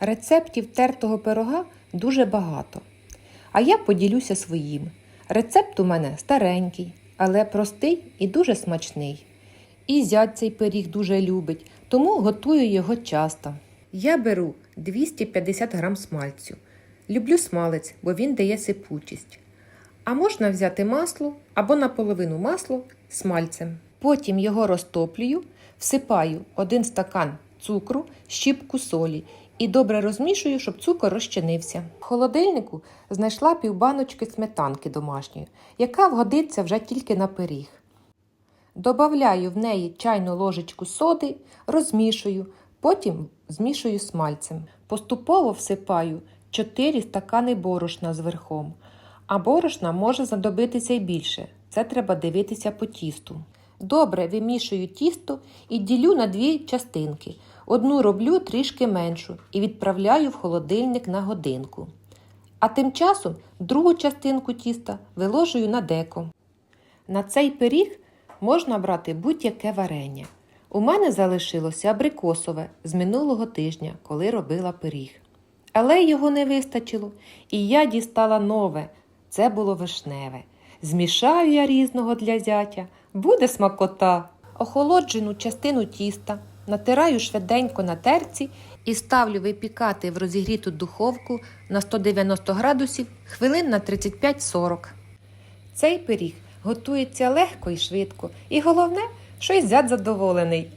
Рецептів тертого пирога дуже багато. А я поділюся своїм. Рецепт у мене старенький, але простий і дуже смачний. І зять цей пиріг дуже любить, тому готую його часто. Я беру 250 грам смальцю. Люблю смалець, бо він дає сипучість. А можна взяти масло або наполовину масло смальцем. Потім його розтоплюю, всипаю один стакан цукру, щіпку солі і добре розмішую, щоб цукор розчинився. В холодильнику знайшла півбаночки сметанки домашньої, яка вгодиться вже тільки на пиріг. Добавляю в неї чайну ложечку соди, розмішую, потім змішую смальцем. Поступово всипаю 4 стакани борошна з верхом, а борошна може знадобитися й більше. Це треба дивитися по тісту. Добре вимішую тісто і ділю на дві частинки. Одну роблю трішки меншу і відправляю в холодильник на годинку. А тим часом другу частинку тіста виложую на деко. На цей пиріг можна брати будь-яке варення. У мене залишилося абрикосове з минулого тижня, коли робила пиріг. Але його не вистачило, і я дістала нове. Це було вишневе. Змішаю я різного для зятя, буде смакота. Охолоджену частину тіста натираю швиденько на терці і ставлю випікати в розігріту духовку на 190 градусів хвилин на 35-40. Цей пиріг готується легко і швидко, і головне, що й зять задоволений.